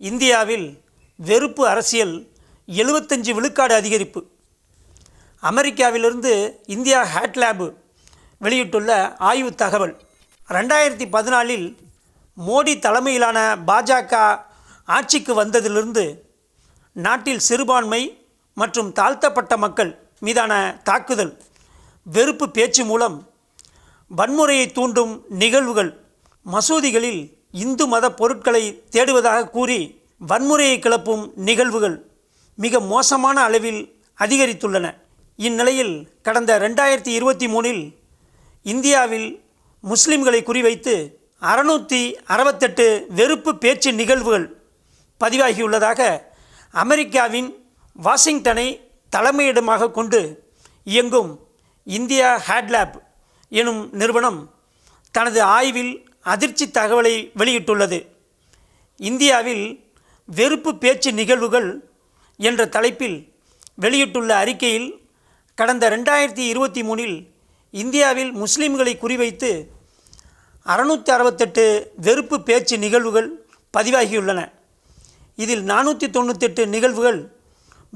இந்தியாவில் வெறுப்பு அரசியல் எழுபத்தஞ்சு விழுக்காடு அதிகரிப்பு. அமெரிக்காவிலிருந்து இந்தியா ஹேட்லேபு வெளியிட்டுள்ள ஆய்வு தகவல் ரெண்டாயிரத்தி பதினாலில் மோடி தலைமையிலான பாஜக ஆட்சிக்கு வந்ததிலிருந்து நாட்டில் சிறுபான்மை மற்றும் தாழ்த்தப்பட்ட மக்கள் மீதான தாக்குதல் வெறுப்பு பேச்சு மூலம் வன்முறையை தூண்டும் நிகழ்வுகள் மசூதிகளில் இந்து மத பொருட்களை தேடுவதாக கூறி வன்முறையை கிளப்பும் நிகழ்வுகள் மிக மோசமான அளவில் அதிகரித்துள்ளன. இந்நிலையில் கடந்த ரெண்டாயிரத்தி இருபத்தி மூணில் இந்தியாவில் முஸ்லிம்களை குறிவைத்து அறுநூற்றி அறுபத்தெட்டு வெறுப்பு பேச்சு நிகழ்வுகள் பதிவாகியுள்ளதாக அமெரிக்காவின் வாஷிங்டனை தலைமையிடமாக கொண்டு இயங்கும் இந்தியா ஹேட்லேப் எனும் நிறுவனம் தனது ஆய்வில் அதிர்ச்சி தகவலை வெளியிட்டுள்ளது. இந்தியாவில் வெறுப்பு பேச்சு நிகழ்வுகள் என்ற தலைப்பில் வெளியிட்டுள்ள அறிக்கையில் கடந்த ரெண்டாயிரத்தி இருபத்தி மூணில் இந்தியாவில் முஸ்லீம்களை குறிவைத்து அறுநூற்றி அறுபத்தெட்டு வெறுப்பு பேச்சு நிகழ்வுகள் பதிவாகியுள்ளன. இதில் நானூற்றி தொண்ணூத்தெட்டு நிகழ்வுகள்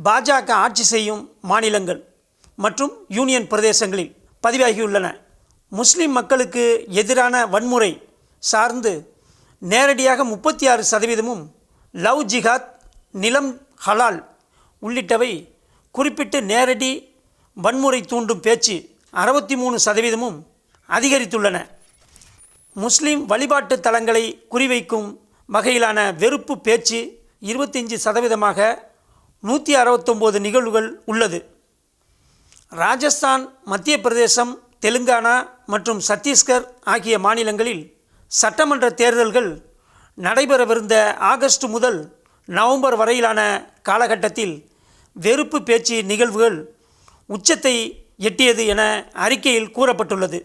பாஜக ஆட்சி செய்யும் மாநிலங்கள் மற்றும் யூனியன் பிரதேசங்களில் பதிவாகியுள்ளன. முஸ்லீம் மக்களுக்கு எதிரான வன்முறை சார்ந்து நேரடியாக முப்பத்தி ஆறு சதவீதமும் லவ் ஜிஹாத் நிலம் ஹலால் உள்ளிட்டவை குறிப்பிட்டு நேரடி வன்முறை தூண்டும் பேச்சு அறுபத்தி மூணு சதவீதமும் அதிகரித்துள்ளன. முஸ்லீம் வழிபாட்டு தலங்களை குறிவைக்கும் வகையிலான வெறுப்பு பேச்சு இருபத்தஞ்சி சதவீதமாக நூற்றி அறுபத்தொம்போது நிகழ்வுகள் உள்ளது. ராஜஸ்தான் மத்திய பிரதேசம் தெலுங்கானா மற்றும் சத்தீஸ்கர் ஆகிய மாநிலங்களில் சட்டமன்ற தேர்தல்கள் நடைபெறவிருந்த ஆகஸ்ட் முதல் நவம்பர் வரையிலான காலகட்டத்தில் வெறுப்பு பேச்சு நிகழ்வுகள் உச்சத்தை எட்டியது என அறிக்கையில் கூறப்பட்டுள்ளது.